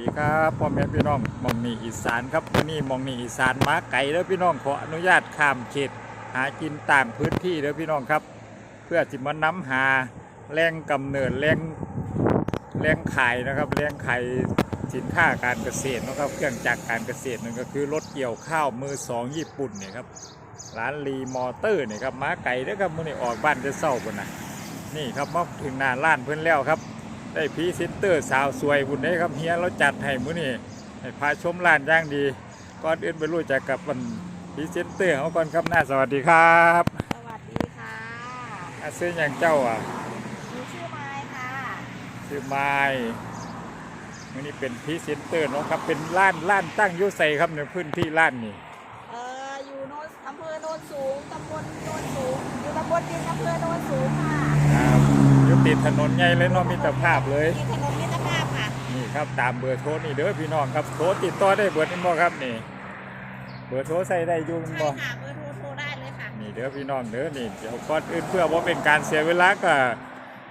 ดีครับพ่อแม่พี่น้องมองนี่อีสานครับวันนี้มองนี่อีสานมาไก่แล้วพี่น้องขออนุญาตข้ามเขตหากินต่างพื้นที่แล้วพี่น้องครับ เพื่อจิมาน้ำหาแหล่งกำเนิดแหล่งแหล่งขายนะครับแหล่งขายสินค้าการเกษตรนะครับเครื่องจักรการเกษตรนั่นก็คือรถเกี่ยวข้าวมือสองญี่ปุ่นเนี่ยครับร้านรีมอเตอร์เนี่ยครับมาไก่แล้วครับมื่อนี้ออกบ้านจะเศร้าคนนะนี่ครับมาถึงหน้าร้านเพื่อนแล้วครับ ได้พรีเซนเตอร์สาวสวยบุญได้ครับเฮียเราจัดให้มื้อนี้ให้พาชมร้านอย่างดีก่อนอื่นไปรู้จักกับมันพรีเซนเตอร์เขาก่อนครับหน้าสวัสดีครับ สวัสดีค่ะอาซื้ออย่างเจ้าอะหนูชื่อไม้ค่ะซื้อไม้มื้อนี้เป็นพรีเซนเตอร์เนาะครับเป็นร้านร้านตั้งอยุใสครับในพื้นที่ร้านนี่เอ่ออยู่โนนอำเภอโนนสูงตำบลโนนสูงอยู่ตำบลดินอำเภอโนนสูงค่ะครับอ ยู่ติดถนนใหญ่เลยเนาะมิตรภาพเลย ที่ถนนมิตรภาพค่ะนี่ครับตามเบอร์โทรนี่เด้อพี่น้องครับโทรติดต่อได้เบอร์นี้บ่ครับนี่ เบอร์โทรใส่ได้อยู่ใช่บ่ค่ะเบอร์โทรโทรได้เลยค่ะนี่เด้อพี่น้องเด้อนี่เดี๋ยวก่อนอื่นเพื่อว่าเป็นการเสียเวลาก็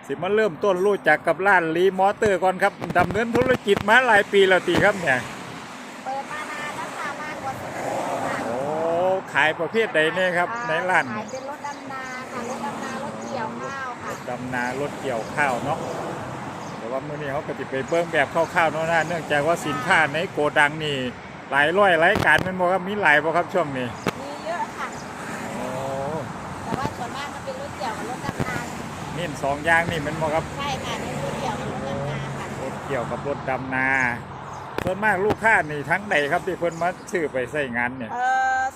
สิมาเริ่มต้นรู้จักกับร้านรีมอเตอร์ก่อนครับดำเนินธุรกิจมาหลายปีแล้วตีครับเนี่ยเปิดมานานแล้วค่ะมากกว่าสิบปีค่ะโอ้ขายประเภทใดเนี่ยครับในร้านขายเป็นรถำนารถเกี่ยวข้าวเนาะแต่ว่ามื้อนี้เขาก็จะไปเบิ่งแบบคร่าวๆเนาะนะเนื่องจากว่าสินค้าในโกดังนี่หลายร้อยรายการแมันบ่ครับมีหลายบ่ครับช่วงนี้มีเยอะค่ะโอ้แต่ว่าส่วนมากมันเป็นรถเกี่ยวกับรถดำนานี่สองอย่างนี่แมันบ่ครับใช่ค่ะนี่รถเกี่ยวกับรถดำนาค่ะรถเกี่ยวกับรถดำนาส่วนมากลูกค้านี่ทั้งใดครับที่เพิ่นมาซื้อไปใส่งานเนี่ยเอ่อส่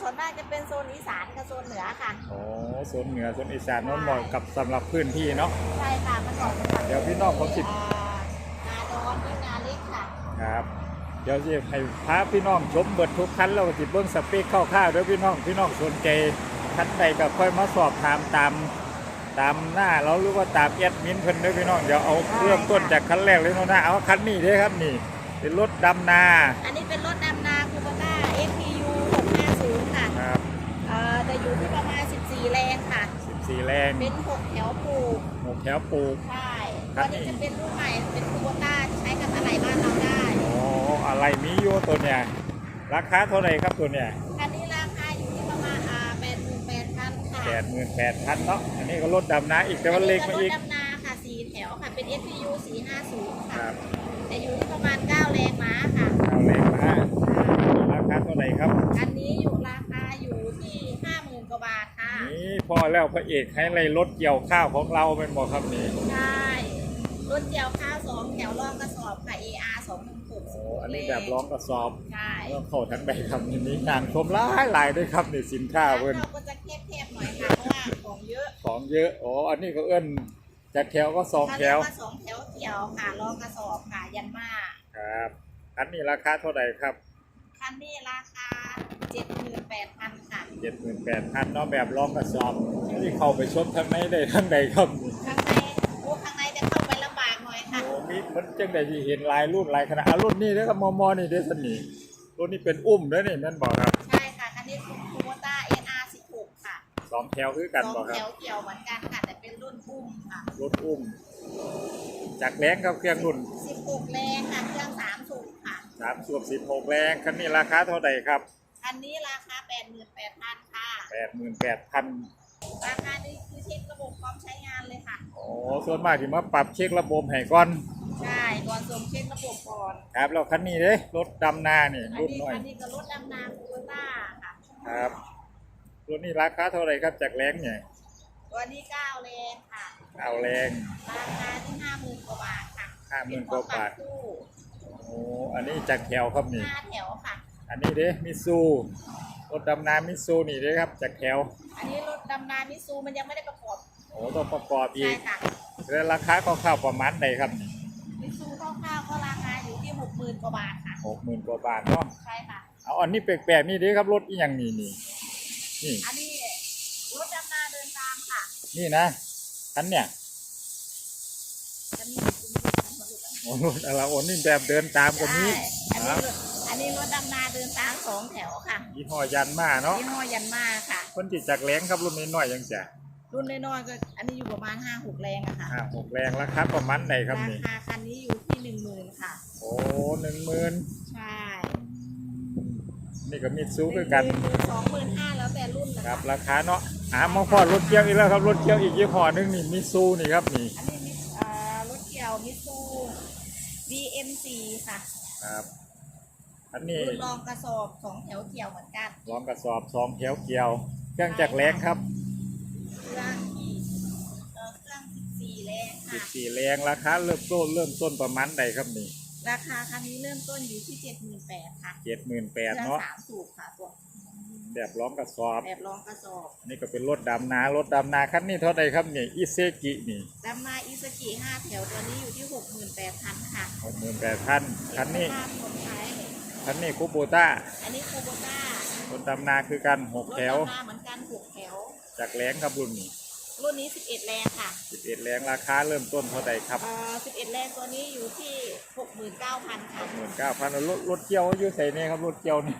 วนมากจะเป็นโซนอีสานกับโซนเหนือค่ะ โอ้โซนเหนือโซนอีสานนั่นเหมาะกับสำหรับพื้นที่เนาะ ใช่ค่ะมันออกมาจากเดี๋ยวพี่น้องผมสิ อ่านาดอนนี่นาเล็กค่ะ ครับ เดี๋ยวจะให้พาพี่น้องชมเบิดทุกคันแล้วก็สิเบิ่งสเปคคร่าวๆเด้อพี่น้องพี่น้องสนใจคันใดก็ค่อยมาสอบถามตามตามหน้าเราหรือว่าตามแอดมินเพิ่นเด้อพี่น้องเดี๋ยวเอาเริ่มต้นจากคันแรกเลยเนาะนะเอาคันนี้เด้อครับนี่ เป็นรถดำนา อันนี้ อจะอยู่ที่ประมาณ 14 แรงค่ะ 14 แรงเป็น6แถวปลูกหกแถวปลูก ใช่ครัตับ วนี้จะเป็นรุ่นใหม่ เป็นคูปต้าใช้กับอะไรบ้านเราได้ โอ้อะไรมีอยู่ตัวเนี่ย ราคาเท่าไหร่ครับตัวเนี่ยคันนี้ราคาอยู่ที่ประมาณอ่า88,000ค่ะแปดหมื่นแปดพันเนาะ อันนี้ก็รถดำนาอีกแต่ว่าเล็กมาอีกนนี้รถดำนาค่ะ4แถวค่ะ เป็น FPU 450 คค่ะ รับจะอยู่ที่ประมาณ 9 แรงม้าค่ะ เอาแรงมาราคาเท่าไหร่ครับ อันนี้อยู่ราคาอยู่ที่50,000 กว่าบาทค่ะ นี่พอแล้วพระเอกให้เลยรถเกี่ยวข้าวของเราเป็นบอกครับนี่ใช่รถเกี่ยวข้าวสองแถวรองกระสอบค่ะ AR 2 6โอ้อันนี้แบบร้องกระสอบใช่ต้องเข้าทั้งใดครับอันนี้งานชมหลายหลายด้วยครับนี่สินค้าร้านเพิ่นเราก็จะแคบๆหน่อยค่ะเพราะว่าของเยอะของเยอะอ๋ออันนี้เขาเอื้นจากแถวก็สองเขาแถเรียกวว่าสองแถวเกี่ยวค่ะรองกระสอบค่ะยันมาครับอันนี้ราคาเท่าไหร่ครับคันนี้ราคา78,000ค่ะ เจ็ดหมื่นแปดพันเนาะแบบร้องกระสอบที่เข้าไปชมทั้งในได้ทั้งใดครับนี่ข้างในโอ้ข้างในจะเข้าไปลำบากหน่อยค่ะโอ้มีมันจังได้ที่เห็นลายรุ่นลายขนาดอะรุ่นนี้เด้อครับมอมอนี่เด้อสนิรุ่นนี้เป็นอุ้มเด้อนี่แม่นบอกครับ ใช่ค่ะคันนี้คูโบต้า NR 16ค่ะสองแถวคือกันสองบอกคแถรับวเกี่ยวเหมือนกันค่ะแต่เป็นรุ่นอุ้มค่ะรถอุ้ม จากแรงครับเครื่องรุ่น16แรงค่ะเครื่อง3สูบค่ะ สามสูบสิบหกแรงคันนี้ราคาเท่าไหร่ครับ อันนี้ราคา 88,000 ค่ะ แปดหมื่นแปดพันราคานี้คือเช็คระบบพร้อมใช้งานเลยค่ะ โอ้ส่วนมากที่มาปรับเช็คระบบให้ก่อน ใช่ก่อนสวมเช็คระบบก่อนครับแล้วคันนี้เด้รถดำนานี่อันรุ่นนี้น้อย อันนี้ก็รถดำน้ำคูเปต้าค่ะ ครับรุ่นนี้ราคาเท่าไหร่ครับจากแรงเนี่ยตัวนี้9แรงค่ะ เอาแรง ราคาที่50,000กว่าบาทค่ะ50,000กว่าบาท เป็นของปัดตู้โอ้อันนี้จากแถวครับนี่ ห้าแถวค่ะ อันนี้เด้มิซู รถดำน้ำมิซูนี่เด้ครับจากแถวอันนี้รถดำน้ำมิซูมันยังไม่ได้ประกอบโอ้ต้องประกอบอีใช่กค่ะแล้วราคาคร่าวๆประมาณใดครับนี่มิซูคร่าวๆก็ราคาอยู่ที่60,000กว่าบาทค่ะ หกหมื่นกว่าบาทเนาะใช่ค่ะ เอาอันนี้แปลกๆนี่เด้ครับรถอีหยังนี่นี่นี่อันนี้รถดำนาเดินตามค่ะ นี่นะคันเนี่ยจะมีโอ้รถอะไรโอ้นี่แบบเดินตามกันนี้ ใช่อันนี้รถ อันนี้รถดำนาเดินตามสองแถวค่ะยี่ห้อยันมาเนาะยี่ห้อยันมาค่ะคนจิตจากแรงครับรุ่นนี้น้อยยังจ้ะรุ่นน้อยๆก็อันนี้อยู่ประมาณ5-6แรงอะค่ะห้าหกแรงราคาประมาณไหนครับรานี่คาคันนี้อยู่ที่1 0 0 0ค่ะ โอ้หนึ่งหมื่นใช่ นี่ก็มีซูคือกันหมื่นสองหมื่นห้าแล้วแต่รุ่นนะคคะรับ ราคาเนาะอ่ามาพอรถเกียวอีกแล้วครับรถเกียวอีกยี่ห้อหนึงนี่มิซูนี่ครับนี่อันนี้มิอ่ารถเกี่ยวมิซู BMC ค่ะครับ อันนี้รุ่นรองกระสอบสองแถวเกี่ยวเหมือนกันลองกระสอบสองแถวเกียว เครื่องจักรแรงครับ เครื่องอีกเอ่อเครื่อง14แรงค่ะ14แรงราคาเริ่มต้นเริ่มต้นประมาณใดครับนี่ราคาคันนี้เริ่มต้นอยู่ที่78,000ค่ะเจ็ดหมื่นแปดเครื่องเนาะสามสูบค่ะตัวแบบล้อมกระสอบ แบบรองกระสอบนี่ก็เป็นรถดำนารถดำนาคันนี้เท่าใดครับเนี่ยอิเซกินี่ดำมาอิสกิ5แถวตัวนี้อยู่ที่68,000ค่ะหกหมื่นแปดพันคันนี้ภาพคนใช้ คันนี้คูโบต้าอันนี้โคโบต้ารถดำนาคือกันหกรถแถวดำมาเหมือนกัน6แถว จากแรงครับรุ่นนี้ รุ่นนี้11แรงค่ะสิบเอ็ดแรงราคาเริ่มต้นเท่าใดครับเอ่อ11แรงตัวนี้อยู่ที่69,000ค่ะหมื่นเก้าพันรถรถเกี่ยวอยู่ใส่เนี่ยครับรถเกี่ยวนี่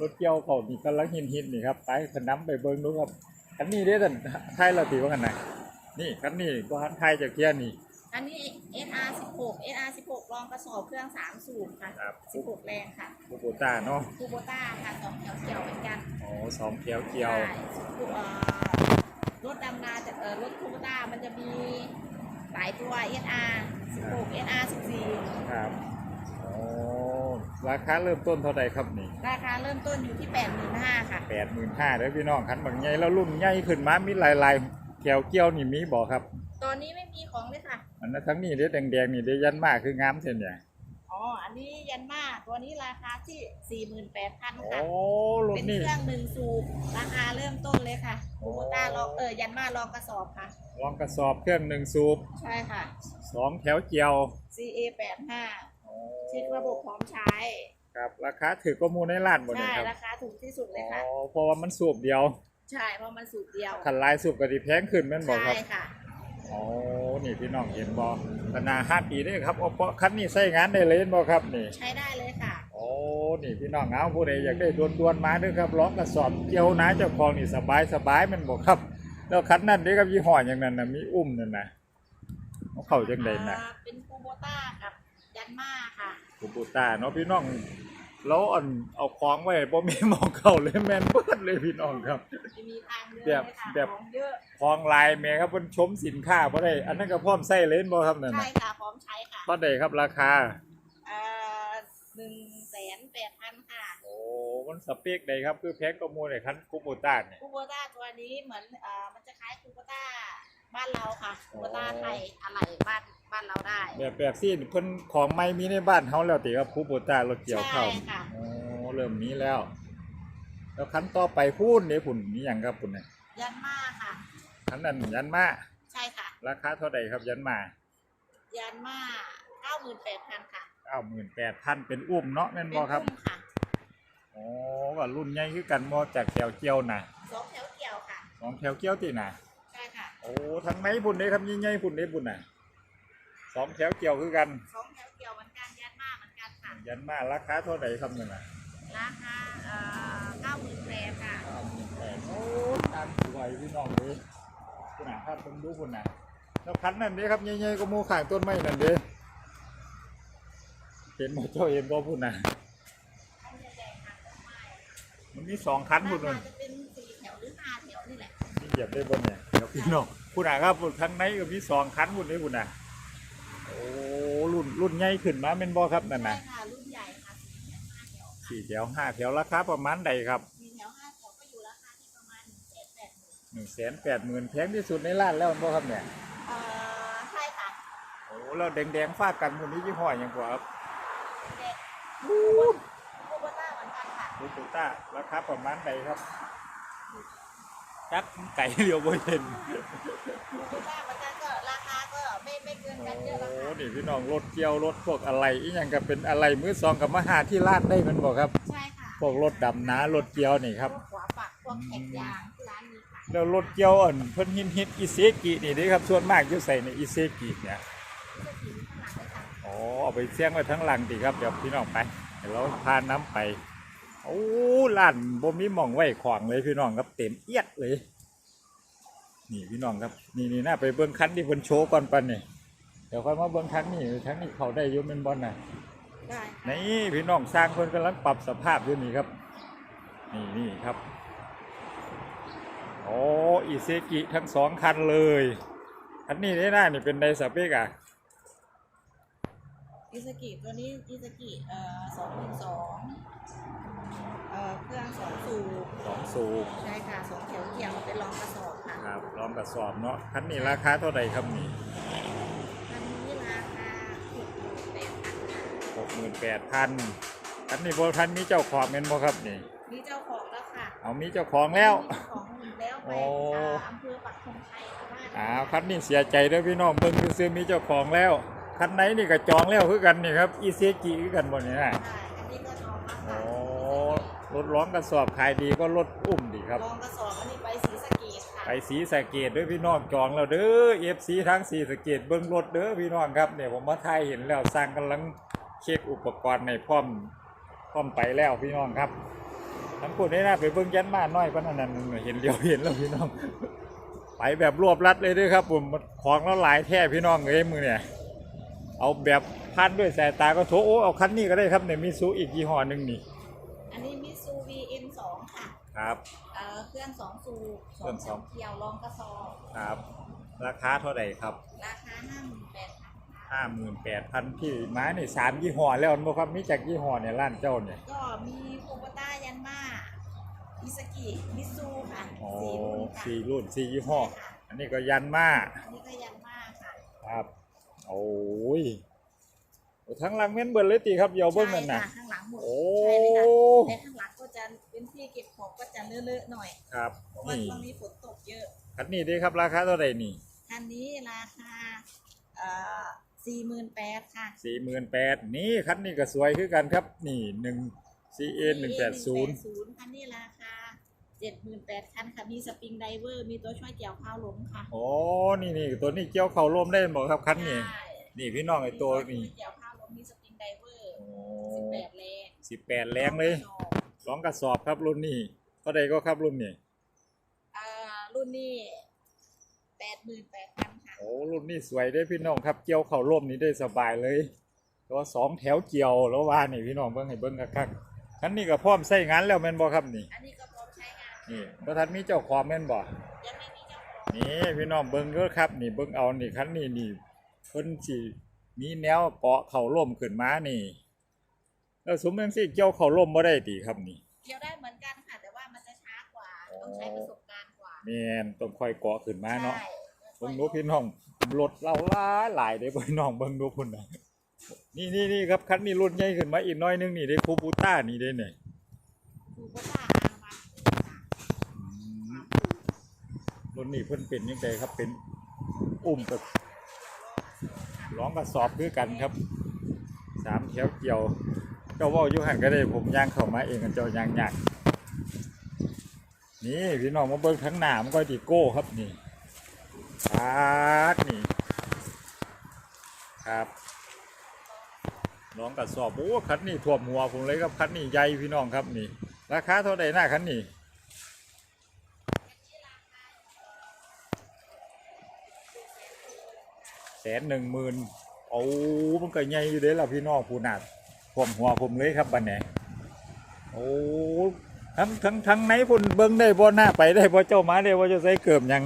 รถเกี่ยวเขานี่กำลังฮิตฮิตๆนี่ครับไปขน้ำไปเบิ้งดูครับคันนี้เด้อท่านไทยเราตีว่ากันไหนนี่คันนี้ก็ฮันไทยจากเกียร์นี่ อันนี้ SR 16 SR 16รองกระสอบเครื่อง3สูบค่ะครับ 16 แรงค่ะคูโบต้าเนาะคูโบต้าค่ะสองแถวเกี่ยวเหมือนกันอ๋อสองแถวเกี่ยว ใช่เอ่อรถดำนาจะเอ่อรถคูโบต้ามันจะมีหลายตัว SR 16 SR 14 ครับอ๋อราคาเริ่มต้นเท่าใดครับนี่ราคาเริ่มต้นอยู่ที่ 85,000ค่ะ แปดหมื่นห้าเด้อพี่น้องคันบางใหญ่แล้วรุ่นใหญ่ขึ้นมามีหลายๆแถวเกี่ยวนี่มีบ่ครับ ตอนนี้ไม่มีของเลยค่ะ อันนั้นทั้งนี้เด้อแดงๆนี่เด้อยันมากคืองามเท่นเนี่ย อ๋อ อันนี้ยันมาตัวนี้ราคาที่ 48,000 โอ้ค่ะ รถเป็นนี่เครื่องหนึ่งสูบราคาเริ่มต้นเลยค่ะโอ้คูโบต้าลองเออยันมาลองกระสอบค่ะ ลองกระสอบเครื่องหนึ่งสูบใช่ค่ะ สองแถวเกี่ยว CA 85เช็คระบบพร้อมใช้ ครับราคาถือก็มูลในร้านหมดเลยใช่ครับราคาถูกที่สุดเลยค่ะ อ๋อเพราะว่ามันสูบเดียว ใช่เพราะมันสูบเดียวขันลายสูบก็ดีแพงขึ้นแม่นบอกคใช่รับ ค่ะ อ๋อนี่พี่น้องเห็นบอขนาดห้าปีได้ครับเอาเพราะคันนี้ใช้งานได้เลยบอครับนี่ใช้ได้เลยค่ะ โอ้นี่พี่น้องเอาผู้ใดอยากได้ดวนๆมาเด้วยครับร้องกระสอบเกี่ยวนะเจ้าของนี่สบายสบายๆแมันบอกครับ แล้วคันนั้นนี่ครับยี่ห้ออย่างนั้นนะมีอุ้มนั่นนะเอาเข้าจังไดนะอ่าเป็นคูโบต้ากับยันมาค่ะกูปูตาเนาะพี่น้องแล้วอันเอาของไว้บ่มีหมองเข้าเลยแม่นเบิดเลยพี่น้องครับจะมีทางเยอะแบบเลยค่ะแบบ ของเยอะของลายแม่ครับเพิ่นชมสินค้าบ่ได้ อันนั้นก็พร้อมใส่เลนบ่ครับนั่นใช่น่ะค่ะพร้อมใช้ค่ะเท่าใดครับราคาอ่าหนึ่งแสนแปดพันค่ะโอ้ มันสเปคใดครับ คือแพงกว่าหมู่ในคันกูปูตาเนี่ย คูโบต้าตัวนี้เหมือนอ่ามันจะคล้ายคูโบต้าบ้านเราค่ะคูโบต้าอ๋อไทยอะไรบ้านบ้านเราได้ แบบแบบซี่เพิ่นของใหม่มีในบ้านเฮาแล้วติครับกูปูตารถเกี่ยวข้าวใช่ค่ะ โอ้เริ่มมีแล้ว แล้วคันต่อไปพูนนี่พุ่นมีหยังครับพุ่นน่ะยันมา ค่ะคันนั้นยันมาใช่ค่ะ ราคาเท่าใดครับยันมายันมาเก้าหมื่นแปดพันค่ะ98,000เป็นอุ้มเนาะแม่นเป็นบ่ครับพุ่มค่ะโอ้ว่ารุ่นใหญ่คือกันบ่จากแถวเกี่ยวน่ะสองแถวเกี่ยวค่ะสองแถวเกี่ยวติน่ะใช่ค่ะโอ้ทางไหนพุ่นเด้ครับยิ่งใหญ่พุ่นเด้พุ่นน่ะสองแถวเกี่ยวคือกันสองแถวเกี่ยวเหมือนกันยันมาเหมือนกันค่ะยันมาราคาเท่าไหร่ครับนั่นน่ะราคาเอ่อเก้าหมื่นแปดค่ะโอ้ตามสวยพี่น้องเลย พุ่นน่ะครับผมดูพุ่นน่ะแล้วคันนั่นเด้ครับใหญ่ๆก็หมู่ข้างต้นไม้นั่นเด้เห็นบ่เจ้าเห็นบ่พุ่นน่ะอันนี้แดงค่ะต้นไม้มันมีสองคันพุ่นราน่ะคาจะเป็นสี่แถวหรือห้าแถวนี่แหละนี่เหยียบได้บนเนี่ยเดี๋ยวพี่น้องพุ่นน่ะครับพุ่นข้างในก็มีสองคันพุ่นเด้พุ่นน่ะโอ้รุ่นรุ่นใหญ่ขึ้นมาแม่นบ่ครับนั่นใช่น่ะค่ะรุ่นใหญ่ค่ะสี่แถวห้าแถวสี่แถวห้าแถวราคาประมาณใดครับ สี่แถวห้าแถวก็อยู่ราคาที่ประมาณ หนึ่งแสนแปดหมื่นหนึ่งแสนแปดหมื่นแพงที่สุดในร้านแล้วบ่ครับเนี่ยเอ่อใช่ค่ะโอ้แล้วแดงๆฟาดกันคนนี้ยี่ห้อหยังกว่าครับเด็กคูโบต้าเหมือนกันค่ะลูกต้าราคาประมาณใดครับจักไก่เดียวบ่เห็นคูโบต้าเหมือนกันก็ราคาก็ไม่ไม่เกินโอ้กันเยอะราคานี่พี่น้องรถเกี่ยวรถพวกอะไรอีหยังก็เป็นอะไรมือสองกับมาหาที่ร้านได้แมันบ่ครับ ใช่ค่ะพวกรถดำน้ารถเกี่ยวนี่ครับพวกขวาปักพวกแขกยางที่ร้านนี้ค่ะ แล้วรถเกี่ยวอันเพิ่นฮิตฮิตอิเซกินี่เด้ครับส่วนมากอยู่ใส่ในอิเซกิเนี่ยเสื้อสีข้างหลังเลยค่ะอ๋อเอาไปเสี่ยงไว้ทั้งหลังดีครับเดี๋ยวพี่น้องไปเดี๋ยวเราพาน้ำไปโอ้ร้านบ่มีหม่องไว้ขวางเลยพี่น้องครับเต็มเอียดเลย นี่พี่น้องครับ นี่นี่น่าไปเบิ่งคันที่เพิ่นโชว์ก่อนปันนี่เดี๋ยวค่อยมาเบิ่งทั้งนี้ทั้งนี้เขาได้อยุ่เป็นบอลน่ะได้ค่ะนี่พี่น้องสร้างคนกำลังปรับสภาพอยู่นี่ครับ นี่นี่ครับ โอ้อิเซกิทั้งสองคันเลยคันนี้ได้หน้านี่เป็นไดสเปกอะอิสกิตัวนี้อิสกิเอ่อสองหนึ่งสองเอ่อเครื่องสองสูบสองสูบใช่ค่ะสองแถวเกี่ยวเป็นรองกระสอบค่ะครับลองกระสอบเนาะคันนี้ราคาเท่าไหร่ครับนี่อันนี้ราคาหกหมื่นแปดพันค่ะหกหมื่นแปดพันคันนี้โบทันมีเจ้าของเป็นบ่ครับนี่มีเจ้าของแล้วค่ะเอามีเจ้าของแล้ว ไปโอ้อ่าอำเภอปักธงชัยค่ะบ้านอ้าวคันนี้เสียใจเด้วยพี่น้องเบิ่งซื้อๆมีเจ้าของแล้วคันไหนนี่ก็จองแล้วคือกันนี่ครับอิเซกิคือกันบ่เนี่ยนะใช่อันนี้ก็จองแล้วโอ้ค่ะรถร้องกระสอบขายดีก็รถอุ้มดีครับรองกระสอบอันนี้ไปศรีสะเกษค่ะไปสีสะเกตด้วยพี่น้องจองแล้วเด้อเอฟซีทั้งสีสะเกตเบิ้งรถเด้อพี่น้องครับเนี่ยผมมาถ่ายเห็นแล้วสร้างกำลังเช็คอุปกรณ์ในพร้อมพร้อมไปแล้วพี่น้องครับ ทั้งคนนี้นะไปเบิ้งยันมาน้อยปะนั่นนั่นเห็นเดียวเห็นแล้วพี่น้อง ไปแบบรวบรัดเลยเด้วยครับผมของแล้วหลายแท้พี่น้องเอ้ยมือเนี่ย เอาแบบพันด้วยสายตาก็โถโอ้เอาคันนี้ก็ได้ครับเนี่ยมีซูอีกยี่ห้อหนึ่งนี่ อันนี้มิซูวีเอ็นสองค่ะ ครับเอ่อเครื่องสองสูบเครื่องสองเกี่ยวรองกระสอบ ครับ ราคาเท่าไหร่ครับ ราคาห้าหมื่นแปดพันค่ะ ห้าหมื่นแปดพันพี่ม้านี่สามยี่ห้อแล้วมั้งครับมีจากยี่ห้อเนี่ยร้านเจ้าเนี่ยก็มีโคโบต้ายันมาอิสกิมิซูค่ะอ๋อสี่รุ่นค่ะสี่รุ่นสี่ยี่ห้อใช่ค่ะอันนี้ก็ยันมาอันนี้ก็ยันมาค่ะครับโอ้ยโอ้ทั้งหลังเม่นเบิร์เลยตีครับเยาวเบิ้งนั่นน่ะใช่ค่ะข้างหลังหมดโอ้ใช่เลยค่ะแต่ข้างหลังก็จะเป็นที่เก็บของก็จะเลอะๆหน่อยครับเพราะว่านี่ช่วงนี้ฝนตกเยอะคันนี้ดีครับราคาเท่าไหร่นี่คันนี้ราคาเอ่อ สี่หมื่นแปดค่ะสี่หมื่นแปดนี่คันนี้ก็สวยคือกันครับ นี่หนึ่ง CA หนึ่งแปดศูนย์คันนี้ราคาเจ็ดหมื่นแปดคันค่ะมีสปริงไดเวอร์ มีตัวช่วยเกี่ยวข้าวหลงค่ะโอ้นี่นี่ตัวนี้เกี่ยวเข่าร่มได้บอกครับคันนี้ใช่นี่พี่น้องไอ้ตัวมีนี่ช่วยเกี่ยวข้าวหลงมีสปริงไดเวอร์โอ้สิบแปดแรงสิบแปดแรงเลยร้องกระสอบครับรุ่นนี้เท่าใดก็ครับรุ่นนี้อ่ารุ่นนี้แปดหมื่นแปดพันค่ะ โอ้รุ่นนี้สวยได้อพี่น้องครับเกี่ยวเข่าร่มนี้ได้สบายเลยตัวสองแถวเกี่ยวแล้วว่านี่พี่น้องเบิ่งให้เบิ่งคักๆคันนี้ก็พร้อมใช้งานแล้วแม่นบ่ครับนี่อันนี้ก็พร้อมใช้งานนี่บ่ทันมีเจ้าของแม่นบ่ยังไม่มีเจ้าของนี่พี่น้องเบิ่งเด้อครับ นี่เบิ่งเอานี่คันนี้นี่เพิ่นสิมีแนวเปาะเข่าร่มขึ้นมานี่แล้วสมจังซี่เกี่ยวเข่าร่มบ่ได้ติครับนี่เกี่ยวได้เหมือนกันค่ะแต่ว่ามันจะช้ากว่าต้องใช้ประสบการณ์กว่าแม่นต้องค่อยเกาะขึ้นมาเนาะใช่ เบิ่งดูพี่น้องรถเราหลายหลายเด้พี่น้องเบิ่งดูพุ่นนะนี่นี่นี่ครับคันนี้รุ่นใหญ่ขึ้นมาอีกน้อยนึงนี่ได้คูปูต้านี่ได้เนี่ยถูกก็ท่าอามาค่ะอืมรุ่นนี้เพิ่นเป็นยังไงครับเป็นอุ้มกับร้องกระสอบคือกันครับสามแถวเกี่ยวเจ้าว่าอยู่หันก็ได้ผมย่างเข้ามาเองกันเจ้าย่างยากนี่พี่น้องมาเบิ่งทั้งหน้ามันก็ดีโก้ครับนี่ ปาดนี่ ครับน้องกระสอบโอ้คันนี้ท่วมหัวผมเลยครับคันนี้ใหญ่พี่น้องครับนี่ ราคาเท่าไหร่หน้าคันนี้แสนหนึ่งหมื่นโอ้มันก็ใหญ่อยู่เด้ล่ะพี่น้องผู้นาดท่วมหัวผมเลยครับบันนี้โอ้ทั้งทั้งทั้งไหนพุ่นเบิ้งได้บ่หน้าไปได้บ่เจ้ามาได้บ่เจ้าใส่เกิมหยัง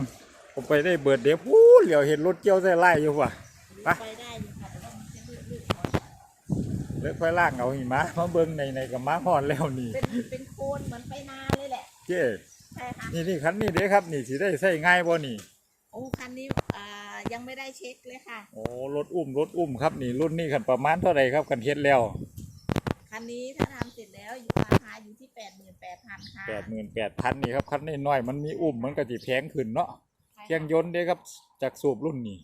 ผมไปได้เบิดเดี๋ยวพูดเหลียวเห็นรถเกี่ยวใส่ไล่อยู่ว่ะไปไปได้อยู่ค่ะแต่ว่ามันจะลื่นๆหน่อยเลิกไฟล่างเอาหิมะมาเบิ้งในในกับม้าหอนแล้วนี่ เป็นเป็นโคนเหมือนไปนาเลยแหละเจ้ใช่ค่ะนี่นี่คันนี้เด้ครับ นี่สิได้ใช้ง่ายบ่นี่ โอ้คันนี้อ่ายังไม่ได้เช็คเลยค่ะ โอ้รถอุ้มรถอุ้มครับนี่รุ่นนี้คันประมาณเท่าไหร่ครับกันเฮ็ดแล้วคันนี้ถ้าทำเสร็จแล้วอยู่ราคาอยู่ที่แปดหมื่นแปดพันค่ะแปดหมื่นแปดพันนี่ครับคันนี้น้อยมันมีอุ้มมันก็สิแพงขึ้นเนาะใช่เครื่องยนต์เด้ครับจากสูบรุ่นนี้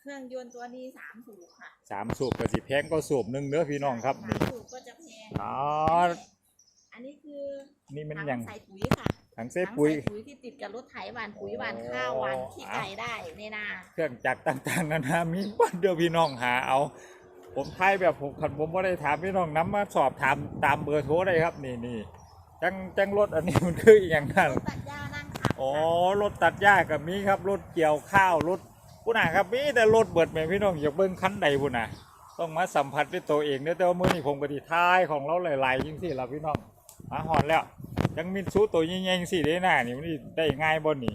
เครื่องยนต์ตัวนี้สามสูบค่ะสามสูบก็สิแพงก็สูบหนึ่งเด้อพี่น้องครับสานี่มสูบก็จะแพงอ๋ออันนี้คือนี่มันถังหยังใส่ปุ๋ยค่ะถังเซถัฟงปุ๋ย ใส่ปุ๋ยที่ติดกับรถไถหวานปุ๋ยหวานข้าวหวานขี้ไก่ได้ในนา เครื่องจักรต่างๆนานามีบ้านเดียวพี่น้องหาเอา ผมทายแบบผมคันผมบ่ได้ถามพี่น้องนํมาสอบถามตามเบอร์โทรได้ครับ นี่นี่จังจังรถอันนี้มันคืออหย่างนั้นรถตัดหญ้านั่งขับ อ๋อรถตัดหญ้ากับมีครับรถเกี่ยวข้าวรถพุ่นน่ะครับมีแต่รถเบิดแม่พี่น้องอยากเบิ่งคันใดพุ่นน่ะต้องมาสัมผัสด้วยตัวเองเด้อแต่ว่ามื้อนี้ผมก็สิทายของเราหลายๆจังซี่ล่ะพี่น้องมาฮอดแล้วยังมีซูตัวใหญ่ๆจังซี่เด้หน้านี่มันสิได้ง่ายบ่นี่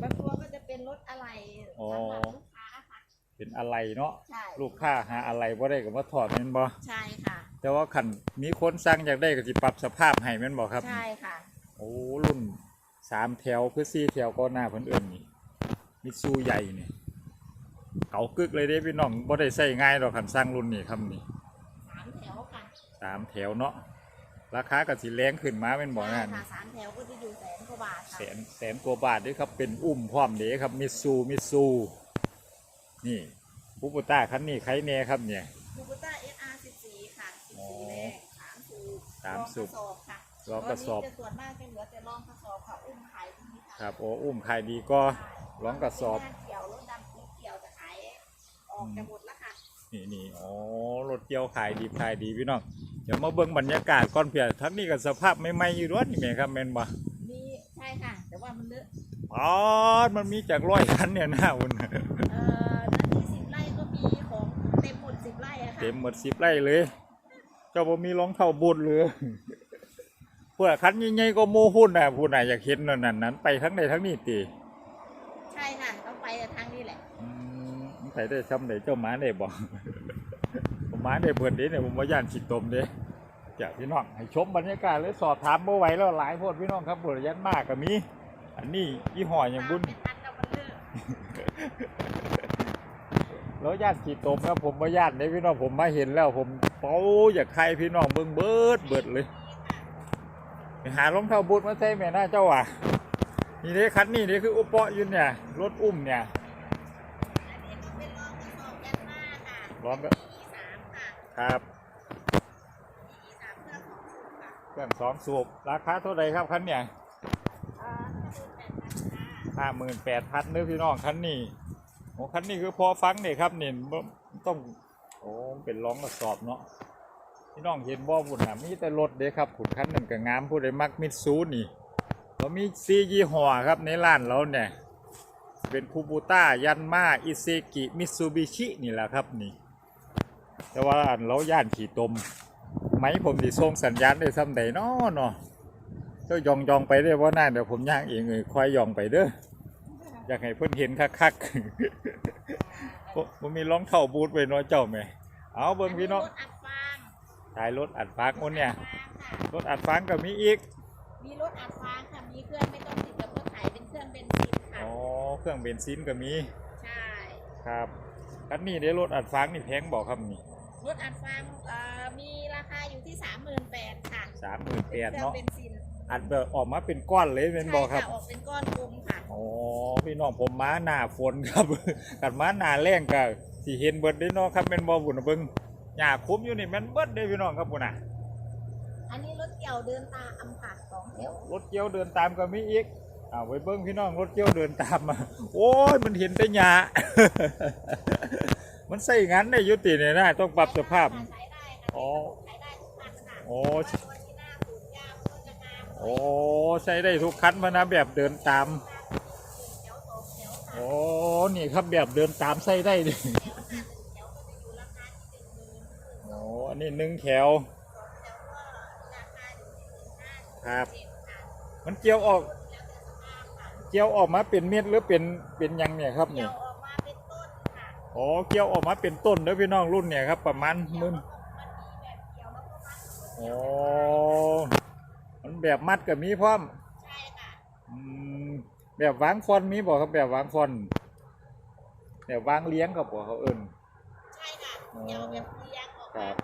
บางตัวก็จะเป็นรถอะไรอ๋อสำหรับลูกค้าค่ะเป็นอะไรเนาะใช่ลูกค้าหาอะไรบ่ได้ก็มาถอดแม่นบ่ใช่ค่ะ แต่ว่าคันมีคนสั่งอยากได้ก็สิปรับสภาพให้แม่นบ่ครับ ใช่ค่ะโอ้รุ่น สามแถวคือสี่แถวก็หน้าเพิ่นเอิ้นนี่มิตซูใหญ่นี่เก่ากึกเลยเด้พี่น้องบ่ได้ใช้ง่ายดอกคันสร้างรุ่นนี้ครับนี่สามแถวค่ะสามแถวเนาะราคาก็สิแรงขึ้นมาเป็นบ่ใช่นั่นค่ะสามแถวก็จะอยู่แสนกว่าบาทแสค่ะนแสนกว่าบาทเด้ครับเป็นอุ้มพร้อมเด้ครับมิตซูมิตซูนี่ปุ๊ปุต้าคันนี้ใครแน่ครับเนี่ยคูบูต้า SR 14ค่ะอ๋อ14แรงสามสูบสามสูบรองกระสอบค่ะ รองกระสอบตนนี้จะส่วนมากจะเหลือแต่รองกระสอบค่ะอุ้มขายที่นี่ค่ะครับโอ้อุ้มขายดีก็รองกระสอบ หน้าเขียวรถดำสีเขียวจะขายออกจะหมดแล้วค่ะนี่นี่อ๋อรถเกี่ยวขายดีขายดีพี่น้องเดี๋ยวมาเบิ่งบรรยากาศก่อนเพียทั้งนี้ก็สภาพใหม่ๆอยู่ด้วยนี่แม่ครับแม่นบ่มีใช่ค่ะ แต่ว่ามันเลอะอ๋อมันมีจากร้อยคันเนี่ยหน้าอุ่นเอ่อนาทีสิบไร่ก็มีของเต็มหมดสิบไร่อะค่ะเต็มหมดสิบไร่เลย เจ้าบ่มีรองเท้าบูทเลย พวกคันใหญ่ๆก็โมหุ่นน่ะผู้น่ะอยากเห็นนั่นนั่นนั้นไปทั้งใดทั้งนี้ติใช่ค่ะต้องไปทางนี้แหละอืมมันไปได้ซ้ำได้เจ้าหมาได้บ่ผมหมาได้เบิดเด้เนี่ยผมว่าย่านสิตมเด้จ้ะพี่น้องให้ชมบรรยากาศเลยสอบถามบ่ไหวแล้วหลายโพดพี่น้องครับบ่ยันมากก็มี อันนี้ยี่ห้ออย่างบุญเป็นพันกับมันเลอะแล้วญาติขี่ตมครับผมว่าญาติในพี่น้องผมมาเห็นแล้วผมเป้าอยากใครพี่น้องเบิ่งเบิดเบิดเลยไป หารองเท้าบูทมาใส่แม่หน้าเจ้าว่ะนี่เด้คันนี้นี่คืออุปปออยู่เนี่ยรถอุ้มเนี่ยอันนี้ก็เป็นรองกระสอบยันมาค่ะรองก็มีสามค่ะครับมีสามเครื่องของสูบค่ะเครื่องสองสูบราคาเท่าไหร่ครับคันเนี่ยเอ่อถ้าเป็นแปดพันค่ะห้าหมื่นแปดพันเด้อพี่น้องคันนี้โอ้คันนี้คือพอฟังเนี่ยครับนี่บ่ต้องโอ้เป็นร้องกระสอบเนาะ พี่น้องเห็นบ่อบุญนะมีแต่รถเด้ครับขุนคันหนึ่งกับงามผู้ใดมักมิตซูนี่เรามีซียี่ห้อครับในร้านเราเนี่ยเป็นคูบูต้ายันมาอิเซกิมิซูบิชินี่แหละครับนี่ แต่ว่าอันเราย่านขี่ตมไหมผมสิส่งสัญญาณได้ซ้ำใดเนาะเนาะเจ้ายองยองไปได้ว่าน่าเดี๋ยวผมย่างเองเลยควายยองไปเด้ออยากให้เพื่อนเห็นคักๆผมผมมีรองเท้าบูทไว้น้อยเจ้าแม่เอาเบิ่งพี่น้อง รถอัดฟางถ่ายรถอัดฟางคนเนี่ยฟางค่ะรถอัดฟางก็มีอีก มีรถอัดฟางค่ะ มีเครื่องไม่ต้องติดกับรถไถเป็นเครื่องเบนซินค่ะ อ๋อ เครื่องเบนซินก็มี ใช่ ครับคันนี้ได้รถอัดฟางนี่แพงบอกครับนี่ รถอัดฟางเอ่อมีราคาอยู่ที่สามหมื่นแปดค่ะสามหมื่นเป็แปนดเครื่องเนาะเบนซินอัดแบบออกมาเป็นก้อนเลยเป็นบอกครับใช่ะออกเป็นก้อนกลมค่ะ อ๋อ พี่น้องผมม้าหน้าฝนครับ กัดม้าหน้าแรงก็สิเห็นเบิดได้เนาะครับเป็นบอบุญเบิ่ง หญ้าคุ้มอยู่นี่แมันเบิดได้พี่น้องครับพุ่นน่ะอันนี้รถเกี่ยวเดินตามอำค่ะสองแถวรถเกี้ยวเดินตามก็มีอีกเอาไว้เบิ้งพี่น้องรถเกี้ยวเดินตามมาโอ้ยมันเห็นแต่หญ้า มันใส่งั้นได้อยุติเนี่ยนะต้องปรับสภาพ ใช้ได้ค่ะอ๋อ ใช้ได้ทุกคันค่ะโอ้ตัวที่หน้าสูงยาวก็จะงามโอ้ใช้ได้ทุกคันมานะแบบเดินตาม แถวสองแถวค่ะโอ้นี่ครับแบบเดินตามใส่ได้ดิแถวก็จะอยู่ราคาที่หนึ่งหมื่น โอ้อันนี้หนึ่งแถวสองแถวก็ราคาอยู่ที่หมื่นห้าครับเจ็ดค่ะมันเกี่ยวออกแล้วแต่สภาพค่ะเกี่ยวออกมาเป็นเม็ดหรือเป็นเป็นหยังเนี่ยครับเกี่เนี่ยยวออกมาเป็นต้นค่ะอ๋อเกี่ยวออกมาเป็นต้นเด้อพี่น้องรุ่นเนี่ยครับ ประมาณหมื่นมันมีแบบเกี่ยวแล้วก็มัดโอ้มันแบบมัดกับมีพร้อมใช่ค่ะอืมแบบวางฟอนมีบอกครับแบบวางฟอนแบบวางเลี้ยงกับบอกเขาเอิญใช่ค่ะเกี่ยวแบบเลี้ยงออกครัมา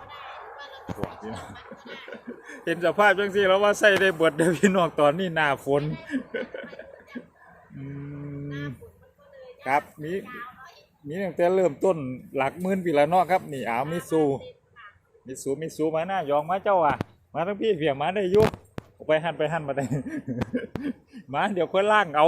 บก็ได้หรือว่าเราจะใส่เชือกมัดก็ได้เห็นสภาพจังสิแล้วว่าใส่ได้เบิดเด้อพี่น้องตอนนี้หน้าฝนอืมครับมียาวเนาะอีกมีตั้งแต่เริ่มต้นหลักหมื่นปีละเนาะครับ นี่เอามิซูเต็มค่ะมิซูมิซูมาหน้ายองมาเจ้าอะ มาทั้งพี่เพียงมาได้อยุบไปหันไปหันมาได้มาเดี๋ยวค่อยล่างเอา